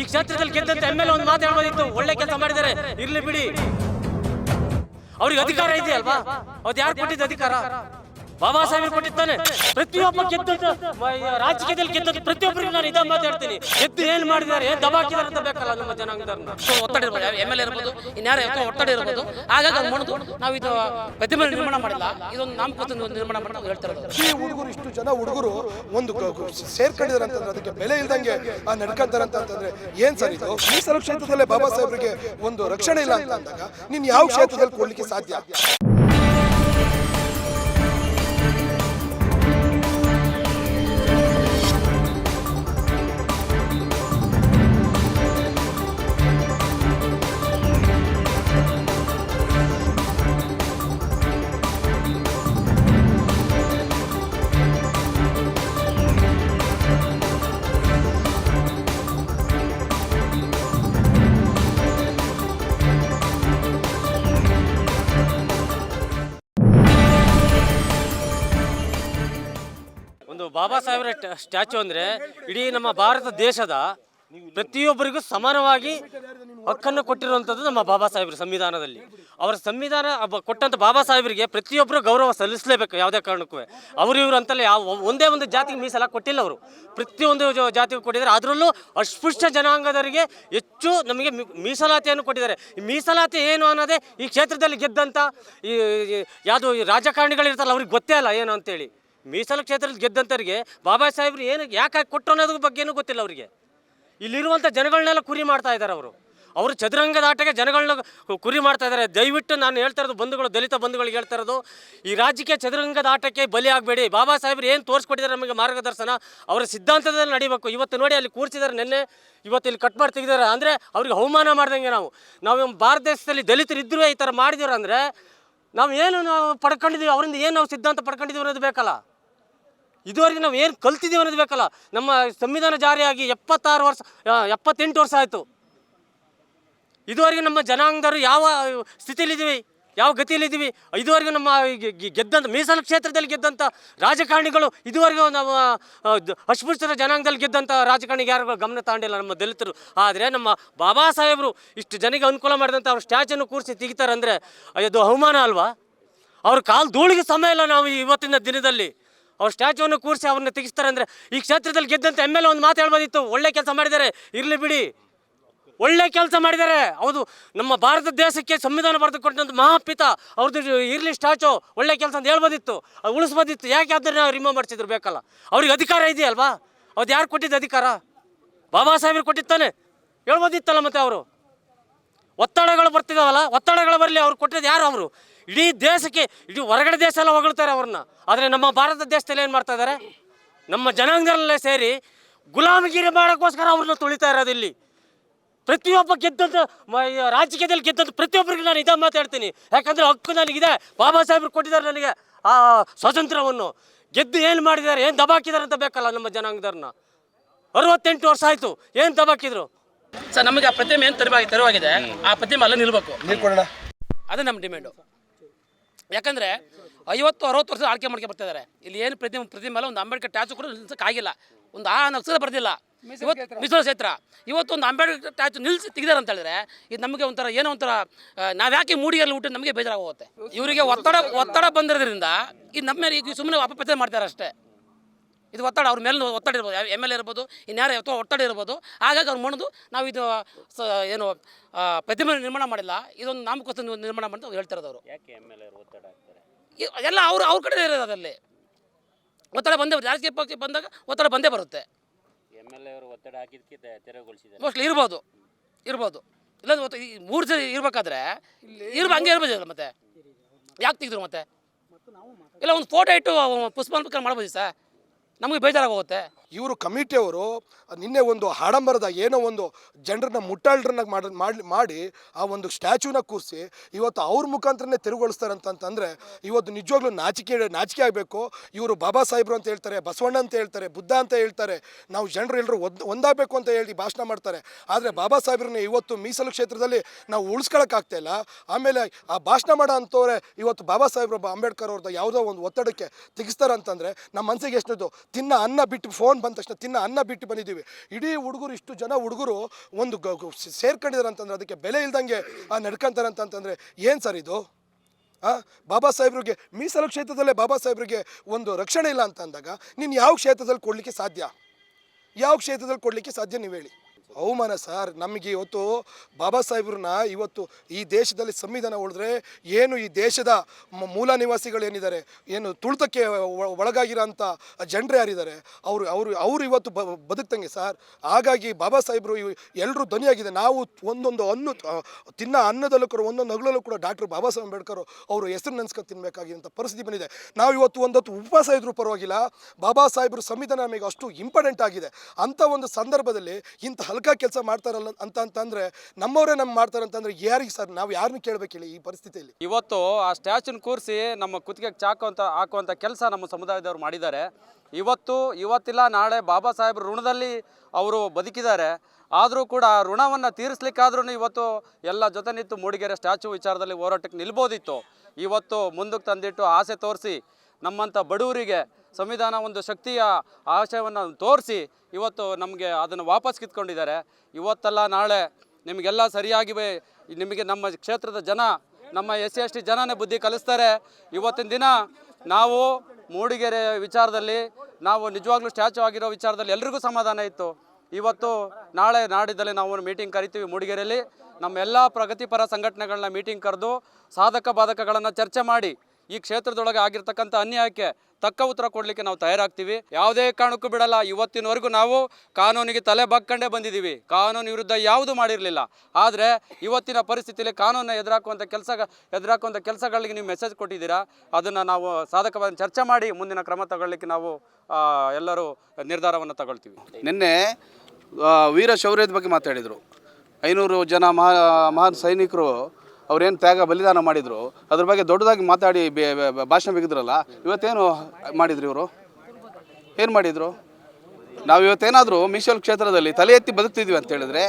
ಈ ಕ್ಷೇತ್ರದಲ್ಲಿ ಗೆದ್ದಂತ M L ಒಂದು ಮಾತು ಹೇಳ್ಬೋದಿತ್ತು. ಒಳ್ಳೆ ಕೆಲಸ ಮಾಡಿದ್ದಾರೆ. ಇರ್ಲಿ ಬಿಡಿ. ಅವ್ರಿಗೆ ಅಧಿಕಾರ ಇದೆಯಲ್ವಾ? ಅವ್ರು ಯಾರು ಕೊಟ್ಟಿದ್ದ ಅಧಿಕಾರ? ಬಾಬಾ ಸಾಹೇಬ್ ಕೊಟ್ಟಿದ್ದಾನೆ ಪ್ರತಿಯೊಬ್ಬ ಗೆದ್ದದ್ದು ರಾಜಕೀಯದಲ್ಲಿ ಗೆದ್ದದ್ದು ಪ್ರತಿಯೊಬ್ಬರಿಗೂ ನಾನು ಇದನ್ನ ಮಾತಾಡ್ತೀನಿ ಗೆದ್ದು ಏನ್ ಮಾಡಿದ್ದಾರೆ ಏನ್ ದಬಾಕಿದ್ದಾರೆ ಅಂತ ಬೇಕಲ್ಲ ನಮ್ಮ ಜನಾಂಗದವ್ರನ್ನ. ಸೊ ಒತ್ತಡ ಇರ್ಬೋದು ಎಂ ಎಲ್ ಎ ಇರ್ಬೋದು ಇನ್ಯಾರ ಒತ್ತಡ ಇರ್ಬೋದು. ಹಾಗಾಗಿ ಅದು ಮಾಡೋದು ನಾವು ಇದು ಪ್ರತಿಮೆ ನಿರ್ಮಾಣ ಮಾಡಿಲ್ಲ ಇದೊಂದು ನಾಮಕೃತ ನಿರ್ಮಾಣ ಮಾಡಿ ನಾವು ಹೇಳ್ತಾ ಇರೋದು. ಈ ಹುಡುಗರು ಇಷ್ಟು ಜನ ಹುಡುಗರು ಒಂದು ಸೇರ್ಕೊಂಡಿದ್ದಾರೆ ಅಂತಂದ್ರೆ ಅದಕ್ಕೆ ಬೆಲೆ ಇಲ್ದಂಗೆ ಆ ನಡ್ಕೊಂತಾರೆ ಅಂತಂದ್ರೆ ಏನ್ ಸರ್ ಇದು? ಮೀಸಲು ಕ್ಷೇತ್ರದಲ್ಲೇ ಬಾಬಾ ಸಾಹೇಬ್ರಿಗೆ ಒಂದು ರಕ್ಷಣೆ ಇಲ್ಲ ಅಂತ ಅಂದಾಗ ನೀನ್ ಯಾವ ಕ್ಷೇತ್ರದಲ್ಲಿ ಕೊಡ್ಲಿಕ್ಕೆ ಸಾಧ್ಯ? ಬಾಬಾ ಸಾಹೇಬರ ಸ್ಟ್ಯಾಚು ಅಂದ್ರೆ ಇಡೀ ನಮ್ಮ ಭಾರತ ದೇಶದ ಪ್ರತಿಯೊಬ್ಬರಿಗೂ ಸಮಾನವಾಗಿ ಹಕ್ಕನ್ನು ಕೊಟ್ಟಿರುವಂಥದ್ದು ನಮ್ಮ ಬಾಬಾ ಸಾಹೇಬ್ರ ಸಂವಿಧಾನದಲ್ಲಿ. ಅವರ ಸಂವಿಧಾನ ಕೊಟ್ಟಂಥ ಬಾಬಾ ಸಾಹೇಬರಿಗೆ ಪ್ರತಿಯೊಬ್ಬರು ಗೌರವ ಸಲ್ಲಿಸಲೇಬೇಕು ಯಾವುದೇ ಕಾರಣಕ್ಕೂ. ಅವರು ಇವರು ಅಂತಲೇ ಯಾವ ಒಂದೇ ಒಂದು ಜಾತಿಗೆ ಮೀಸಲ ಕೊಟ್ಟಿಲ್ಲ ಅವರು. ಪ್ರತಿಯೊಂದು ಜಾತಿಗೂ ಕೊಟ್ಟಿದ್ದಾರೆ. ಅದರಲ್ಲೂ ಅಸ್ಪೃಶ್ಯ ಜನಾಂಗದವರಿಗೆ ಹೆಚ್ಚು ನಮಗೆ ಮೀಸಲಾತಿಯನ್ನು ಕೊಟ್ಟಿದ್ದಾರೆ. ಈ ಮೀಸಲಾತಿ ಏನು ಅನ್ನೋದೇ ಈ ಕ್ಷೇತ್ರದಲ್ಲಿ ಗೆದ್ದಂಥ ಈ ಯಾವುದು ರಾಜಕಾರಣಿಗಳಿರ್ತಾರಲ್ಲ ಅವ್ರಿಗೆ ಗೊತ್ತೇ ಅಲ್ಲ ಏನು ಅಂತೇಳಿ. ಮೀಸಲು ಕ್ಷೇತ್ರದಲ್ಲಿ ಗೆದ್ದಂಥವ್ರಿಗೆ ಬಾಬಾ ಸಾಹೇಬ್ರು ಏನು ಯಾಕೆ ಕೊಟ್ಟರು ಅನ್ನೋದ್ರ ಬಗ್ಗೆನೂ ಗೊತ್ತಿಲ್ಲ ಅವರಿಗೆ. ಇಲ್ಲಿರುವಂಥ ಜನಗಳನ್ನೆಲ್ಲ ಕುರಿ ಮಾಡ್ತಾ ಇದ್ದಾರೆ ಅವರು. ಅವರು ಚದುರಂಗದ ಆಟಕ್ಕೆ ಜನಗಳನ್ನ ಕುರಿ ಮಾಡ್ತಾ ಇದ್ದಾರೆ. ದಯವಿಟ್ಟು ನಾನು ಹೇಳ್ತಾ ಇರೋದು ಬಂಧುಗಳು, ದಲಿತ ಬಂಧುಗಳಿಗೆ ಹೇಳ್ತಾ ಇರೋದು, ಈ ರಾಜ್ಯಕ್ಕೆ ಚದುರಂಗದ ಆಟಕ್ಕೆ ಬಲಿ ಆಗಬೇಡಿ. ಬಾಬಾ ಸಾಹೇಬ್ರು ಏನು ತೋರಿಸ್ಕೊಟ್ಟಿದ್ದಾರೆ ನಮಗೆ ಮಾರ್ಗದರ್ಶನ? ಅವರ ಸಿದ್ಧಾಂತದಲ್ಲಿ ನಡಿಬೇಕು. ಇವತ್ತು ನೋಡಿ ಅಲ್ಲಿ ಕೂರಿಸಿದ್ದಾರೆ ನಿನ್ನೆ. ಇವತ್ತು ಇಲ್ಲಿ ಕಟ್ ಮಾಡಿ ತೆಗೆದಾರೆ ಅಂದರೆ ಅವ್ರಿಗೆ ಅವಮಾನ ಮಾಡ್ದಂಗೆ ನಾವು. ನಾವು ಭಾರತ ದೇಶದಲ್ಲಿ ದಲಿತರು ಇದ್ದರೂ ಈ ಥರ ಮಾಡಿದವ್ರು ಅಂದರೆ ನಾವು ಏನು ನಾವು ಪಡ್ಕೊಂಡಿದ್ದೀವಿ ಅವರಿಂದ ಏನು ನಾವು ಸಿದ್ಧಾಂತ ಪಡ್ಕೊಂಡಿದ್ದೀವಿ ಅನ್ನೋದು ಬೇಕಲ್ಲ. ಇದುವರೆಗೆ ನಾವು ಏನು ಕಲ್ತಿದ್ದೀವಿ ಅನ್ನೋದು ಬೇಕಲ್ಲ. ನಮ್ಮ ಸಂವಿಧಾನ ಜಾರಿಯಾಗಿ ಎಪ್ಪತ್ತಾರು ವರ್ಷ ಎಪ್ಪತ್ತೆಂಟು ವರ್ಷ ಆಯಿತು. ಇದುವರೆಗೆ ನಮ್ಮ ಜನಾಂಗದವರು ಯಾವ ಸ್ಥಿತಿಯಲ್ಲಿದ್ದೀವಿ ಯಾವ ಗತಿಯಲ್ಲಿದ್ದೀವಿ ಇದುವರೆಗೂ ನಮ್ಮ ಗೆದ್ದಂಥ ಮೀಸಲು ಕ್ಷೇತ್ರದಲ್ಲಿ ಗೆದ್ದಂಥ ರಾಜಕಾರಣಿಗಳು ಇದುವರೆಗೂ ಆ, ಅಸ್ಪೃಶ್ಯರ ಜನಾಂಗದಲ್ಲಿ ಗೆದ್ದಂಥ ರಾಜಕಾರಣಿಗೆ ಯಾರು ಗಮನ ತಾಂಡಿಲ್ಲ ನಮ್ಮ ದಲಿತರು. ಆದರೆ ನಮ್ಮ ಬಾಬಾ ಸಾಹೇಬರು ಇಷ್ಟು ಜನಕ್ಕೆ ಅನುಕೂಲ ಮಾಡಿದಂಥ ಅವ್ರ ಸ್ಟ್ಯಾಚನ್ನು ಕೂರಿಸಿ ತೆಗಿತಾರೆ ಅಂದರೆ ಅದು ಅವಮಾನ ಅಲ್ವಾ? ಅವ್ರ ಕಾಲು ಧೂಳಿಗೆ ಸಮಯ ಇಲ್ಲ ನಾವು ಇವತ್ತಿನ ದಿನದಲ್ಲಿ. ಅವ್ರ ಸ್ಟ್ಯಾಚುವನ್ನು ಕೂರಿಸಿ ಅವ್ರನ್ನ ತೆಗಿಸ್ತಾರೆ ಅಂದರೆ ಈ ಕ್ಷೇತ್ರದಲ್ಲಿ ಗೆದ್ದಂತ ಎಂ ಎಲ್ ಒಂದು ಮಾತು ಹೇಳ್ಬೋದಿತ್ತು. ಒಳ್ಳೆ ಕೆಲಸ ಮಾಡಿದ್ದಾರೆ. ಇರಲಿ ಬಿಡಿ. ಒಳ್ಳೆ ಕೆಲಸ ಮಾಡಿದ್ದಾರೆ. ಹೌದು, ನಮ್ಮ ಭಾರತ ದೇಶಕ್ಕೆ ಸಂವಿಧಾನ ಬರೆದು ಕೊಟ್ಟಂತ ಮಹಾಪಿತ ಅವ್ರದ್ದು ಇರಲಿ ಸ್ಟ್ಯಾಚು, ಒಳ್ಳೆ ಕೆಲಸ ಅಂತ ಹೇಳ್ಬೋದಿತ್ತು. ಅದು ಉಳಿಸ್ಬೋದಿತ್ತು. ಯಾಕೆ ಅದನ್ನ ರಿಮೂವ್ ಮಾಡಿಸಿದ್ರು ಬೇಕಲ್ಲ? ಅವ್ರಿಗೆ ಅಧಿಕಾರ ಇದೆಯಲ್ವಾ ಅವ್ರು ಯಾರು ಕೊಟ್ಟಿದ್ದ ಅಧಿಕಾರ? ಬಾಬಾ ಸಾಹೇಬ್ರು ಕೊಟ್ಟಿತ್ತಾನೆ ಹೇಳ್ಬೋದಿತ್ತಲ್ಲ ಮತ್ತೆ ಅವರು? ಒತ್ತಡಗಳು ಬರ್ತಿದಾವಲ್ಲ? ಒತ್ತಡಗಳು ಬರಲಿ, ಅವ್ರು ಕೊಟ್ಟಿದ್ದು ಯಾರು ಅವರು? ಇಡೀ ದೇಶಕ್ಕೆ ಇಡೀ ಹೊರಗಡೆ ದೇಶ ಎಲ್ಲ ಹೊಗಳ್ತಾರೆ ಅವ್ರನ್ನ. ಆದರೆ ನಮ್ಮ ಭಾರತ ದೇಶದಲ್ಲಿ ಏನು ಮಾಡ್ತಾ ಇದ್ದಾರೆ ನಮ್ಮ ಜನಾಂಗದಲ್ಲೇ ಸೇರಿ ಗುಲಾಮಗಿರಿ ಮಾಡೋಕ್ಕೋಸ್ಕರ ಅವ್ರನ್ನ ತುಳಿತಾ ಇರೋದು ಇಲ್ಲಿ. ಪ್ರತಿಯೊಬ್ಬ ಈ ರಾಜಕೀಯದಲ್ಲಿ ಗೆದ್ದಂತ ಪ್ರತಿಯೊಬ್ಬರಿಗೆ ನಾನು ಇದೇ ಮಾತಾಡ್ತೀನಿ ಯಾಕಂದರೆ ಹಕ್ಕು ನನಗಿದೆ. ಬಾಬಾ ಸಾಹೇಬ್ರು ಕೊಟ್ಟಿದ್ದಾರೆ ನನಗೆ ಆ ಸ್ವಾತಂತ್ರ್ಯವನ್ನು. ಗೆದ್ದು ಏನು ಮಾಡಿದ್ದಾರೆ ಏನು ದಬಾಕಿದ್ದಾರೆ ಅಂತ ಬೇಕಲ್ಲ ನಮ್ಮ ಜನಾಂಗದವ್ರನ್ನ. ಅರವತ್ತೆಂಟು ವರ್ಷ ಆಯಿತು ಏನು ದಬಾಕಿದ್ರು? ಸರ್ ನಮಗೆ ಆ ಪ್ರತಿಮೆ ಏನು ತರವಾಗಿ ತರವಾಗಿದೆ ಆ ಪ್ರತಿಮೆ ಅಲ್ಲೇ ನಿಲ್ಬೇಕು. ಅದೇ ನಮ್ಮ ಡಿಮ್ಯಾಂಡು. ಯಾಕಂದರೆ ಐವತ್ತು ಅರವತ್ತು ವರ್ಷ ಆಳ್ಕೆ ಮಾಡ್ಕೆ ಬರ್ತಿದ್ದಾರೆ ಇಲ್ಲಿ ಏನು ಪ್ರತಿ ಪ್ರತಿ ಮೇಲೆ ಒಂದು ಅಂಬೇಡ್ಕರ್ ಟ್ಯಾಚು ಕೂಡ ನಿಲ್ಸೋಕ್ಕಾಗಿಲ್ಲ. ಒಂದು ಆ ನಕ್ಷತ್ರ ಬರ್ದಿಲ್ಲ. ಇವತ್ತು ಮೀಸಲು ಕ್ಷೇತ್ರ. ಇವತ್ತು ಒಂದು ಅಂಬೇಡ್ಕರ್ ಟ್ಯಾಚು ನಿಲ್ಸಿ ತೆಗಿದಾರೆ ಅಂತ ಹೇಳಿದ್ರೆ ಇದು ನಮಗೆ ಒಂಥರ ಏನೋ ಒಂಥರ ನಾವು ಯಾಕೆ ಮೂಡಿಯಲ್ಲಿ ಊಟ ನಮಗೆ ಬೇಜಾರಾಗೋಗುತ್ತೆ. ಇವರಿಗೆ ಒತ್ತಡ ಒತ್ತಡ ಬಂದಿರೋದ್ರಿಂದ ಇದು ನಮ್ಮ ಮೇಲೆ ಈಗ ಸುಮ್ಮನೆ ಅಪಪ್ರಚಾರ ಮಾಡ್ತಾರೆ ಅಷ್ಟೇ. ಇದು ಒತ್ತಡ ಅವ್ರ ಮೇಲೆ ಒತ್ತಡ ಇರ್ಬೋದು ಎಂ ಎಲ್ ಎ ಇರ್ಬೋದು ಇನ್ಯಾರು ಅಥವಾ ಒತ್ತಡ ಇರ್ಬೋದು ಹಾಗಾಗಿ ಅವ್ರು ಮಾಡೋದು ನಾವು ಇದು ಸ ಏನು ಪ್ರತಿಮೆ ನಿರ್ಮಾಣ ಮಾಡಿಲ್ಲ ಇದೊಂದು ನಾಮಕೋಸ್ಕರ ನಿರ್ಮಾಣ ಮಾಡಿದ್ರು ಅಂತ ಹೇಳ್ತಿರೋದು ಅವರು ಯಾಕೆ ಎಂ ಎಲ್ ಎ ಒತ್ತಡ ಎಲ್ಲ ಅವರು ಅವ್ರ ಕಡೆ ಇರೋದು ಅದರಲ್ಲಿ ಒತ್ತಡ ಬಂದೇ ಬರುತ್ತೆ ರಾಜಕೀಯ ಪಕ್ಷಕ್ಕೆ ಬಂದಾಗ ಒತ್ತಡ ಬಂದೇ ಬರುತ್ತೆ. ಎಂ ಎಲ್ ಎ ಅವರು ಒತ್ತಡ ಹಾಕಿದ್ದಕ್ಕೆ ತೆರವುಗೊಳಿಸಿದ್ದಾರೆ. ಮೋಸ್ಟ್ಲಿ ಇರ್ಬೋದು ಇರ್ಬೋದು. ಇಲ್ಲ ಒತ್ತ- ಈ ಮೂರು ಜನ ಇರ್ಬೇಕಾದ್ರೆ ಇರ್ಬ ಹಂಗೆ ಇರ್ಬೋದಲ್ಲ ಮತ್ತೆ? ಯಾಕೆ ತೆಗೆದ್ರು ಮತ್ತೆ? ಇಲ್ಲ ಒಂದು ಫೋಟೋ ಇಟ್ಟು ಪುಷ್ಪಾಂತರ ಮಾಡ್ಬೋದು ಸರ್ ನಮಗೆ ಬೇಜಾರಾಗೋಗುತ್ತೆ. ಇವರು ಕಮಿಟಿಯವರು ನಿನ್ನೆ ಒಂದು ಆಡಂಬರದ ಏನೋ ಒಂದು ಜನರನ್ನ ಮುಟ್ಟಾಳ್ರನ್ನ ಮಾಡಿ ಮಾಡಿ ಆ ಒಂದು ಸ್ಟ್ಯಾಚ್ಯೂನ ಕೂರಿಸಿ ಇವತ್ತು ಅವ್ರ ಮುಖಾಂತರನೇ ತಿರುಗೊಳಿಸ್ತಾರೆ ಅಂತಂತಂದರೆ ಇವತ್ತು ನಿಜವಾಗ್ಲೂ ನಾಚಿಕೆ ನಾಚಿಕೆ ಆಗಬೇಕು. ಇವರು ಬಾಬಾ ಸಾಹೇಬ್ರು ಅಂತ ಹೇಳ್ತಾರೆ, ಬಸವಣ್ಣ ಅಂತ ಹೇಳ್ತಾರೆ, ಬುದ್ಧ ಅಂತ ಹೇಳ್ತಾರೆ. ನಾವು ಜನರು ಎಲ್ಲರೂ ಒಂದು, ಒಂದಾಗಬೇಕು ಅಂತ ಹೇಳಿ ಭಾಷಣ ಮಾಡ್ತಾರೆ. ಆದರೆ ಬಾಬಾ ಸಾಹೇಬ್ರನ್ನ ಇವತ್ತು ಮೀಸಲು ಕ್ಷೇತ್ರದಲ್ಲಿ ನಾವು ಉಳಿಸ್ಕೊಳಕ್ಕಾಗ್ತಾ ಇಲ್ಲ. ಆಮೇಲೆ ಆ ಭಾಷಣ ಮಾಡೋ ಅಂಥವ್ರೆ ಇವತ್ತು ಬಾಬಾ ಸಾಹೇಬ್ರು, ಅಂಬೇಡ್ಕರ್ ಅವ್ರದ್ದು ಯಾವುದೋ ಒಂದು ಒತ್ತಡಕ್ಕೆ ತೆಗಿಸ್ತಾರೆ ಅಂತಂದರೆ ನಮ್ಮ ಮನಸ್ಸಿಗೆ ಎಷ್ಟಿದ್ದು ತಿನ್ನ ಅನ್ನ ಬಿಟ್ಟು ಫೋನ್ ಬಂದ ತಕ್ಷಣ ತಿನ್ನ ಅನ್ನ ಬಿಟ್ಟು ಬಂದಿದ್ದೀವಿ. ಇಡೀ ಹುಡುಗರು ಇಷ್ಟು ಜನ ಹುಡುಗರು ಒಂದು ಸೇರ್ಕೊಂಡಿದ್ದಾರೆ ಅಂತಂದ್ರೆ ಅದಕ್ಕೆ ಬೆಲೆ ಇಲ್ದಂಗೆ ಆ, ನಡ್ಕೊಂತಾರೆ ಅಂತಂತಂದರೆ ಏನು ಸರ್ ಇದು? ಆ, ಬಾಬಾ ಸಾಹೇಬ್ರಿಗೆ ಮೀಸಲು ಕ್ಷೇತ್ರದಲ್ಲೇ ಬಾಬಾ ಸಾಹೇಬ್ರಿಗೆ ಒಂದು ರಕ್ಷಣೆ ಇಲ್ಲ ಅಂತ ಅಂದಾಗ ನೀನು ಯಾವ ಕ್ಷೇತ್ರದಲ್ಲಿ ಕೊಡಲಿಕ್ಕೆ ಸಾಧ್ಯ? ಯಾವ ಕ್ಷೇತ್ರದಲ್ಲಿ ಕೊಡಲಿಕ್ಕೆ ಸಾಧ್ಯ ನೀವು ಹೇಳಿ. ಅವಮಾನ ಸರ್. ನಮಗೆ ಇವತ್ತು ಬಾಬಾ ಸಾಹೇಬ್ರನ್ನ ಇವತ್ತು ಈ ದೇಶದಲ್ಲಿ ಸಂವಿಧಾನ ಉಳಿದ್ರೆ ಏನು ಈ ದೇಶದ ಮೂಲ ಮೂಲ ನಿವಾಸಿಗಳೇನಿದ್ದಾರೆ, ಏನು ತುಳಿತಕ್ಕೆ ಒಳಗಾಗಿರೋಂಥ ಜನರು ಯಾರಿದ್ದಾರೆ, ಅವರು ಅವರು ಅವರು ಇವತ್ತು ಬದುಕ್ತಂಗೆ ಸರ್. ಹಾಗಾಗಿ ಬಾಬಾ ಸಾಹೇಬರು ಎಲ್ಲರೂ ಧ್ವನಿಯಾಗಿದೆ. ನಾವು ಒಂದೊಂದು ಅನ್ನು ತಿನ್ನ ಅನ್ನದಲ್ಲೂ ಕೂಡ, ಒಂದೊಂದು ಹಗಲಲ್ಲೂ ಕೂಡ ಡಾಕ್ಟರ್ ಬಾಬಾ ಸಾಹೇಬ್ ಅಂಬೇಡ್ಕರ್ ಅವರು ಹೆಸರು ನೆನೆಸ್ಕೊಂಡು ತಿನ್ನಬೇಕಾಗಿರೋಂಥ ಪರಿಸ್ಥಿತಿ ಬಂದಿದೆ. ನಾವು ಇವತ್ತು ಒಂದೊತ್ತು ಉಪವಾಸ ಇದ್ರೂ ಪರವಾಗಿಲ್ಲ, ಬಾಬಾ ಸಾಹೇಬರು ಸಂವಿಧಾನ ನಮಗೆ ಅಷ್ಟು ಇಂಪಾರ್ಟೆಂಟ್ ಆಗಿದೆ. ಅಂಥ ಒಂದು ಸಂದರ್ಭದಲ್ಲಿ ಇಂಥ ಹಲ್ಕ ಕೆಲಸ ಮಾಡ್ತಾರಲ್ಲ ಅಂತ ಅಂತಂದ್ರೆ ನಮ್ಮವರೇ ನಮ್ಮ ಮಾಡ್ತಾರೆ ಅಂತಂದ್ರೆ ಯಾರಿಗೆ ಸರ್? ನಾವು ಯಾರನ್ನ ಕೇಳಬೇಕು ಹೇಳಿ ಈ ಪರಿಸ್ಥಿತಿಯಲ್ಲಿ? ಇವತ್ತು ಆ ಸ್ಟ್ಯಾಚುನ ಕೂರಿಸಿ ನಮ್ಮ ಕುತ್ತಿಗೆ ಚಾಕು ಅಂತ ಹಾಕುವಂಥ ಕೆಲಸ ನಮ್ಮ ಸಮುದಾಯದವರು ಮಾಡಿದ್ದಾರೆ. ಇವತ್ತು, ಇವತ್ತಿಲ್ಲ, ನಾಳೆ ಬಾಬಾ ಸಾಹೇಬ್ರ ಋಣದಲ್ಲಿ ಅವರು ಬದುಕಿದ್ದಾರೆ. ಆದರೂ ಕೂಡ ಆ ಋಣವನ್ನು ತೀರಿಸ್ಲಿಕ್ಕಾದ್ರೂ ಇವತ್ತು ಎಲ್ಲ ಜೊತೆ ನಿಂತು ಮೂಡಿಗೆರೆ ಸ್ಟ್ಯಾಚು ವಿಚಾರದಲ್ಲಿ ಹೋರಾಟಕ್ಕೆ ನಿಲ್ಬೋದಿತ್ತು. ಇವತ್ತು ಮುಂದಕ್ಕೆ ತಂದಿಟ್ಟು ಆಸೆ ತೋರಿಸಿ ನಮ್ಮಂಥ ಬಡವರಿಗೆ ಸಂವಿಧಾನ ಒಂದು ಶಕ್ತಿಯ ಆಶಯವನ್ನು ತೋರಿಸಿ ಇವತ್ತು ನಮಗೆ ಅದನ್ನು ವಾಪಸ್ ಕಿತ್ಕೊಂಡಿದ್ದಾರೆ. ಇವತ್ತಲ್ಲ ನಾಳೆ ನಿಮಗೆಲ್ಲ ಸರಿಯಾಗಿವೆ. ನಿಮಗೆ ನಮ್ಮ ಕ್ಷೇತ್ರದ ಜನ, ನಮ್ಮ ಎಸ್ ಸಿ ಎಸ್ ಟಿ ಜನನೇ ಬುದ್ಧಿ ಕಲಿಸ್ತಾರೆ. ಇವತ್ತಿನ ದಿನ ನಾವು ಮೂಡಿಗೆರೆ ವಿಚಾರದಲ್ಲಿ, ನಾವು ನಿಜವಾಗ್ಲೂ ಸ್ಟ್ಯಾಚು ಆಗಿರೋ ವಿಚಾರದಲ್ಲಿ ಎಲ್ರಿಗೂ ಸಮಾಧಾನ ಇತ್ತು. ಇವತ್ತು ನಾಳೆ ನಾಡಿದ್ದಲ್ಲಿ ನಾವು ಮೀಟಿಂಗ್ ಕರಿತೀವಿ ಮೂಡಿಗೆರೆಯಲ್ಲಿ. ನಮ್ಮ ಎಲ್ಲ ಪ್ರಗತಿಪರ ಸಂಘಟನೆಗಳನ್ನ ಮೀಟಿಂಗ್ ಕರೆದು ಸಾಧಕ ಬಾಧಕಗಳನ್ನು ಚರ್ಚೆ ಮಾಡಿ ಈ ಕ್ಷೇತ್ರದೊಳಗೆ ಆಗಿರ್ತಕ್ಕಂಥ ಅನ್ಯಾಯಕ್ಕೆ ತಕ್ಕ ಉತ್ತರ ಕೊಡಲಿಕ್ಕೆ ನಾವು ತಯಾರಾಗ್ತೀವಿ. ಯಾವುದೇ ಕಾರಣಕ್ಕೂ ಬಿಡಲ್ಲ. ಇವತ್ತಿನವರೆಗೂ ನಾವು ಕಾನೂನಿಗೆ ತಲೆ ಬಗ್ಕಂಡೇ ಬಂದಿದ್ದೀವಿ. ಕಾನೂನು ವಿರುದ್ಧ ಯಾವುದು ಮಾಡಿರಲಿಲ್ಲ. ಆದರೆ ಇವತ್ತಿನ ಪರಿಸ್ಥಿತಿಯಲ್ಲಿ ಕಾನೂನನ್ನ ಎದುರಾಕುವಂಥ ಕೆಲಸ ಎದುರಾಕುವಂಥ ಕೆಲಸಗಳಿಗೆ ನೀವು ಮೆಸೇಜ್ ಕೊಟ್ಟಿದ್ದೀರಾ? ಅದನ್ನು ನಾವು ಸಾಧಕವಾಗಿ ಚರ್ಚೆ ಮಾಡಿ ಮುಂದಿನ ಕ್ರಮ ತಗೊಳ್ಳಿಕ್ಕೆ ನಾವು ಎಲ್ಲರೂ ನಿರ್ಧಾರವನ್ನು ತಗೊಳ್ತೀವಿ. ನಿನ್ನೆ ವೀರ ಶೌರ್ಯದ ಬಗ್ಗೆ ಮಾತಾಡಿದರು. ಐನೂರು ಜನ ಮಹಾ, ಮಹಾನ್ ಸೈನಿಕರು ಅವ್ರೇನು ತ್ಯಾಗ, ಬಲಿದಾನ ಮಾಡಿದರು, ಅದ್ರ ಬಗ್ಗೆ ದೊಡ್ಡದಾಗಿ ಮಾತಾಡಿ ಭಾಷಣ ಬಿಗಿದ್ರಲ್ಲ ಇವತ್ತೇನು ಮಾಡಿದ್ರು ಇವರು? ಏನು ಮಾಡಿದರು? ನಾವು ಇವತ್ತೇನಾದರೂ ಮೀಸಲು ಕ್ಷೇತ್ರದಲ್ಲಿ ತಲೆ ಎತ್ತಿ ಬದುಕ್ತಿದ್ವಿ ಅಂತ ಹೇಳಿದ್ರೆ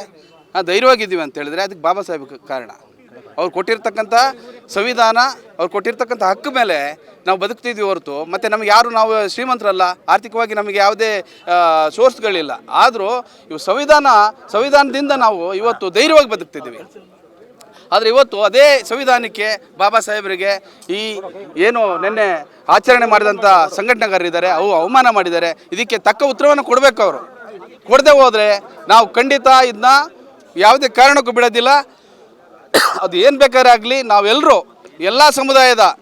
ಧೈರ್ಯವಾಗಿದ್ದೀವಿ ಅಂತ ಹೇಳಿದ್ರೆ ಅದಕ್ಕೆ ಬಾಬಾ ಸಾಹೇಬ್ ಕಾರಣ. ಅವ್ರು ಕೊಟ್ಟಿರ್ತಕ್ಕಂಥ ಸಂವಿಧಾನ, ಅವ್ರು ಕೊಟ್ಟಿರ್ತಕ್ಕಂಥ ಹಕ್ಕು ಮೇಲೆ ನಾವು ಬದುಕ್ತಿದ್ವಿ ಹೊರತು, ಮತ್ತು ನಮ್ಗೆ ಯಾರು ನಾವು ಶ್ರೀಮಂತರಲ್ಲ, ಆರ್ಥಿಕವಾಗಿ ನಮಗೆ ಯಾವುದೇ ಸೋರ್ಸ್ಗಳಿಲ್ಲ ಆದರೂ ಇವು ಸಂವಿಧಾನ, ಸಂವಿಧಾನದಿಂದ ನಾವು ಇವತ್ತು ಧೈರ್ಯವಾಗಿ ಬದುಕ್ತಿದ್ದೀವಿ ಆದರೆ ಇವತ್ತು ಅದೇ ಸಂವಿಧಾನಕ್ಕೆ ಬಾಬಾ ಸಾಹೇಬರಿಗೆ ಈ ಏನು ನಿನ್ನೆ ಆಚರಣೆ ಮಾಡಿದಂಥ ಸಂಘಟನೆಗಾರರಿದ್ದಾರೆ ಅವು ಅವಮಾನ ಮಾಡಿದ್ದಾರೆ. ಇದಕ್ಕೆ ತಕ್ಕ ಉತ್ತರವನ್ನು ಕೊಡಬೇಕು ಅವರು. ಕೊಡದೆ ಹೋದರೆ ನಾವು ಖಂಡಿತ ಇದನ್ನ ಯಾವುದೇ ಕಾರಣಕ್ಕೂ ಬಿಡೋದಿಲ್ಲ. ಅದು ಏನು ಬೇಕಾದ್ರೆ ಆಗಲಿ ನಾವೆಲ್ಲರೂ ಎಲ್ಲ ಸಮುದಾಯದ,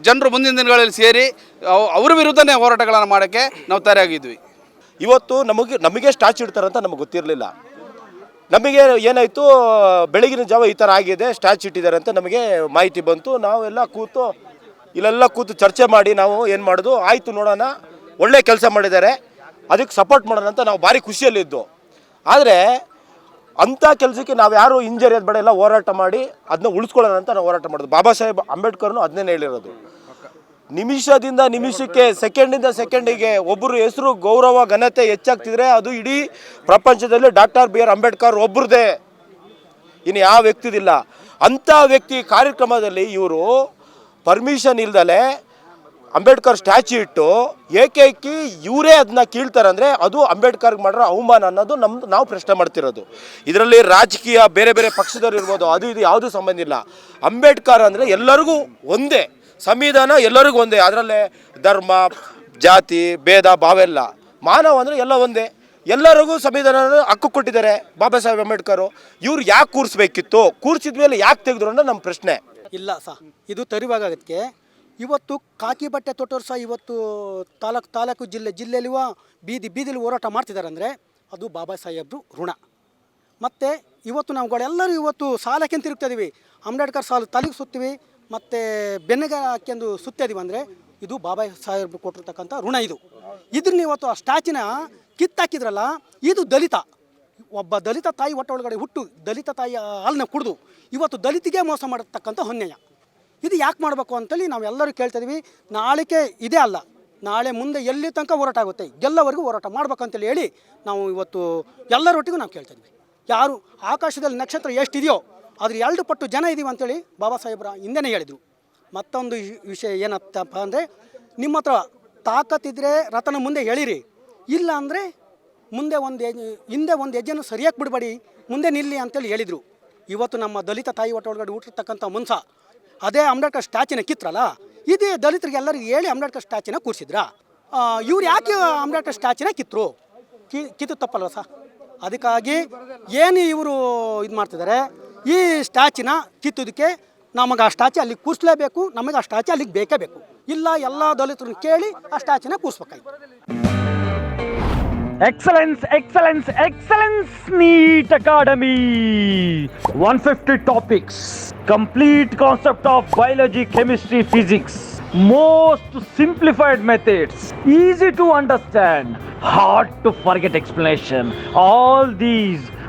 ಜನರು ಮುಂದಿನ ದಿನಗಳಲ್ಲಿ ಸೇರಿ ಅವ್- ಅವ್ರ ವಿರುದ್ಧನೇ ಹೋರಾಟಗಳನ್ನು ಮಾಡೋಕ್ಕೆ ನಾವು ತಯಾರಾಗಿದ್ವಿ. ಇವತ್ತು ನಮಗೆ ನಮಗೆ ಸ್ಟ್ಯಾಚು ಇಡ್ತಾರಂತ ನಮಗೆ ಗೊತ್ತಿರಲಿಲ್ಲ. ನಮಗೆ ಏನಾಯಿತು, ಬೆಳಗಿನ ಜಾವ ಈ ಥರ ಆಗಿದೆ ಸ್ಟ್ಯಾಚ್ ಇಟ್ಟಿದ್ದಾರೆ ಅಂತ ನಮಗೆ ಮಾಹಿತಿ ಬಂತು. ನಾವೆಲ್ಲ ಕೂತು, ಇಲ್ಲೆಲ್ಲ ಕೂತು ಚರ್ಚೆ ಮಾಡಿ ನಾವು ಏನು ಮಾಡೋದು, ಆಯಿತು ನೋಡೋಣ, ಒಳ್ಳೆ ಕೆಲಸ ಮಾಡಿದ್ದಾರೆ, ಅದಕ್ಕೆ ಸಪೋರ್ಟ್ ಮಾಡೋಣ ಅಂತ ನಾವು ಭಾರಿ ಖುಷಿಯಲ್ಲಿದ್ದು. ಆದರೆ, ಅಂಥ ಕೆಲಸಕ್ಕೆ ನಾವು ಯಾರು ಇಂಜರಿ ಬೇಡ, ಎಲ್ಲ ಹೋರಾಟ ಮಾಡಿ ಅದನ್ನ ಉಳಿಸ್ಕೊಳ್ಳೋಣ ಅಂತ ನಾವು ಹೋರಾಟ ಮಾಡೋದು. ಬಾಬಾ ಸಾಹೇಬ್ ಅಂಬೇಡ್ಕರ್ನು ಅದನ್ನೇ ಹೇಳಿರೋದು. ನಿಮಿಷದಿಂದ ನಿಮಿಷಕ್ಕೆ ಸೆಕೆಂಡಿಂದ ಸೆಕೆಂಡಿಗೆ ಒಬ್ಬರು ಹೆಸರು, ಗೌರವ, ಘನತೆ ಹೆಚ್ಚಾಗ್ತಿದ್ರೆ ಅದು ಇಡೀ ಪ್ರಪಂಚದಲ್ಲಿ ಡಾಕ್ಟರ್ ಬಿ ಆರ್ ಅಂಬೇಡ್ಕರ್ ಒಬ್ಬರದೇ ಇನ್ನು ಯಾವ ವ್ಯಕ್ತಿದಿಲ್ಲ. ಅಂಥ ವ್ಯಕ್ತಿ ಕಾರ್ಯಕ್ರಮದಲ್ಲಿ ಇವರು ಪರ್ಮಿಷನ್ ಇಲ್ದಲೆ ಅಂಬೇಡ್ಕರ್ ಸ್ಟ್ಯಾಚ್ಯೂ ಇಟ್ಟು ಏಕೈಕಿ ಇವರೇ ಅದನ್ನ ಕೀಳ್ತಾರೆ ಅಂದರೆ ಅದು ಅಂಬೇಡ್ಕರ್ಗೆ ಮಾಡಿರೋ ಅವಮಾನ ಅನ್ನೋದು ನಮ್ದು ನಾವು ಪ್ರಶ್ನೆ ಮಾಡ್ತಿರೋದು. ಇದರಲ್ಲಿ ರಾಜಕೀಯ ಬೇರೆ ಬೇರೆ ಪಕ್ಷದವ್ರು ಇರ್ಬೋದು, ಅದು ಇದು ಯಾವುದೂ ಸಂಬಂಧ ಇಲ್ಲ. ಅಂಬೇಡ್ಕರ್ ಅಂದರೆ ಎಲ್ಲರಿಗೂ ಒಂದೇ. ಸಂವಿಧಾನ ಎಲ್ಲರಿಗೂ ಒಂದೇ, ಅದರಲ್ಲೇ ಧರ್ಮ, ಜಾತಿ, ಭೇದ ಭಾವೆಲ್ಲ ಮಾನವ ಅಂದರೆ ಎಲ್ಲ ಒಂದೇ. ಎಲ್ಲರಿಗೂ ಸಂವಿಧಾನ ಹಕ್ಕು ಕೊಟ್ಟಿದ್ದಾರೆ ಬಾಬಾ ಸಾಹೇಬ್ ಅಂಬೇಡ್ಕರ್. ಇವ್ರು ಯಾಕೆ ಕೂರಿಸ್ಬೇಕಿತ್ತು? ಕೂರಿಸಿದ ಮೇಲೆ ಯಾಕೆ ತೆಗೆದ್ರು ಅಂದ್ರೆ ನಮ್ಮ ಪ್ರಶ್ನೆ. ಇಲ್ಲ ಸಹ ಇದು ತರುವಾಗಕ್ಕೆ ಇವತ್ತು ಕಾಕಿ ಬಟ್ಟೆ ತೊಟ್ಟರು ಸಹ ಇವತ್ತು ತಾಲೂಕು ತಾಲೂಕು ಜಿಲ್ಲೆ, ಜಿಲ್ಲೆಯಲ್ಲಿವ ಬೀದಿ, ಬೀದಿಲಿ ಹೋರಾಟ ಮಾಡ್ತಿದ್ದಾರೆ ಅಂದರೆ ಅದು ಬಾಬಾ ಸಾಹೇಬ್ರು ಋಣ. ಮತ್ತು ಇವತ್ತು ನಾವುಗಳೆಲ್ಲರೂ ಇವತ್ತು ಸಾಲಕ್ಕೆ ತಿರುಗ್ತಾ ಇದ್ದೀವಿ ಅಂಬೇಡ್ಕರ್ ಸಾಲು ತಲೆಗೆ ಸುತ್ತೀವಿ ಮತ್ತು ಬೆನ್ನೆಗೆ ಹಾಕ್ಯಂದು ಸುತ್ತಿದೀವಿ ಅಂದರೆ ಇದು ಬಾಬಾ ಸಾಹೇಬ್ರು ಕೊಟ್ಟಿರ್ತಕ್ಕಂಥ ಋಣ ಇದು. ಇದನ್ನ ಇವತ್ತು ಆ ಸ್ಟ್ಯಾಚಿನ ಕಿತ್ತಾಕಿದ್ರಲ್ಲ ಇದು ದಲಿತ. ಒಬ್ಬ ದಲಿತ ತಾಯಿ ಹೊಟ್ಟೆ ಒಳಗಡೆ ಹುಟ್ಟು, ದಲಿತ ತಾಯಿಯ ಹಾಲನ್ನ ಕುಡಿದು ಇವತ್ತು ದಲಿತಿಗೆ ಮೋಸ ಮಾಡತಕ್ಕಂಥ ಹೊನ್ನೆಯ. ಇದು ಯಾಕೆ ಮಾಡಬೇಕು ಅಂತೇಳಿ ನಾವೆಲ್ಲರೂ ಕೇಳ್ತಾ ಇದೀವಿ. ನಾಳೆಗೆ ಇದೇ ಅಲ್ಲ. ನಾಳೆ ಮುಂದೆ ಎಲ್ಲಿ ತನಕ ಹೋರಾಟ ಆಗುತ್ತೆ ಎಲ್ಲವರೆಗೂ ಹೋರಾಟ ಮಾಡ್ಬೇಕಂತೇಳಿ ಹೇಳಿ ನಾವು ಇವತ್ತು ಎಲ್ಲರೊಟ್ಟಿಗೂ ನಾವು ಕೇಳ್ತಿದ್ವಿ ಯಾರು, ಆಕಾಶದಲ್ಲಿ ನಕ್ಷತ್ರ ಎಷ್ಟಿದೆಯೋ ಅದ್ರ ಎರಡು ಪಟ್ಟು ಜನ ಇದೀವಿ ಅಂತೇಳಿ ಬಾಬಾ ಸಾಹೇಬ್ರ ಹಿಂದೆನೇ ಹೇಳಿದರು. ಮತ್ತೊಂದು ವಿಷಯ ಏನತ್ತಪ್ಪ ಅಂದರೆ ನಿಮ್ಮ ಹತ್ರ ತಾಕತ್ತಿದ್ರೆ ರಥನ ಮುಂದೆ ಹೇಳಿರಿ ಇಲ್ಲ ಅಂದರೆ ಮುಂದೆ ಒಂದು ಹಿಂದೆ ಒಂದು ಹೆಜ್ಜೆನೂ ಸರಿಯಾಗಿ ಬಿಡಬೇಡಿ, ಮುಂದೆ ನಿಲ್ಲಿ ಅಂತೇಳಿ ಹೇಳಿದರು. ಇವತ್ತು ನಮ್ಮ ದಲಿತ ತಾಯಿ ಒಟ್ಟೊಳಗಡೆ ಒಳಗಡೆ ಹುಟ್ಟಿರ್ತಕ್ಕಂಥ ಮನ್ಸ, ಅದೇ ಅಂಬೇಡ್ಕರ್ ಸ್ಟ್ಯಾಚಿನ ಕಿತ್ರಲ್ಲ ಇದೇ ದಲಿತರಿಗೆ ಎಲ್ಲರಿಗೂ ಹೇಳಿ ಅಂಬೇಡ್ಕರ್ ಸ್ಟ್ಯಾಚಿನ ಕೂರಿಸಿದ್ರ? ಇವ್ರು ಯಾಕೆ ಅಂಬೇಡ್ಕರ್ ಸ್ಟ್ಯಾಚಿನ ಕಿತ್ತರು ಕಿ, ಕಿತ್ತು ತಪ್ಪಲ್ವ ಸರ್? ಅದಕ್ಕಾಗಿ ಏನು ಇವರು ಇದು ಮಾಡ್ತಿದ್ದಾರೆ ಈ ಸ್ಟ್ಯಾಚಿನ ಕಿತ್ತುದಕ್ಕೆ ನಮಗೆ ಆ ಸ್ಟ್ಯಾಚು ಅಲ್ಲಿಗೆ ಕೂರಿಸಲೇಬೇಕು, ನಮಗೆ ಆ ಸ್ಟ್ಯಾಚು ಅಲ್ಲಿಗೆ ಬೇಕೇ ಬೇಕು. ಇಲ್ಲ ಎಲ್ಲ ದಲಿತರನ್ನು ಕೇಳಿ ಆ ಸ್ಟ್ಯಾಚಿನ ಕೂರಿಸ್ಬೇಕಾಯ್ತು. Excellence excellence excellence NEET academy one fifty topics complete concept of biology chemistry physics most simplified methods easy to understand hard to forget explanation all these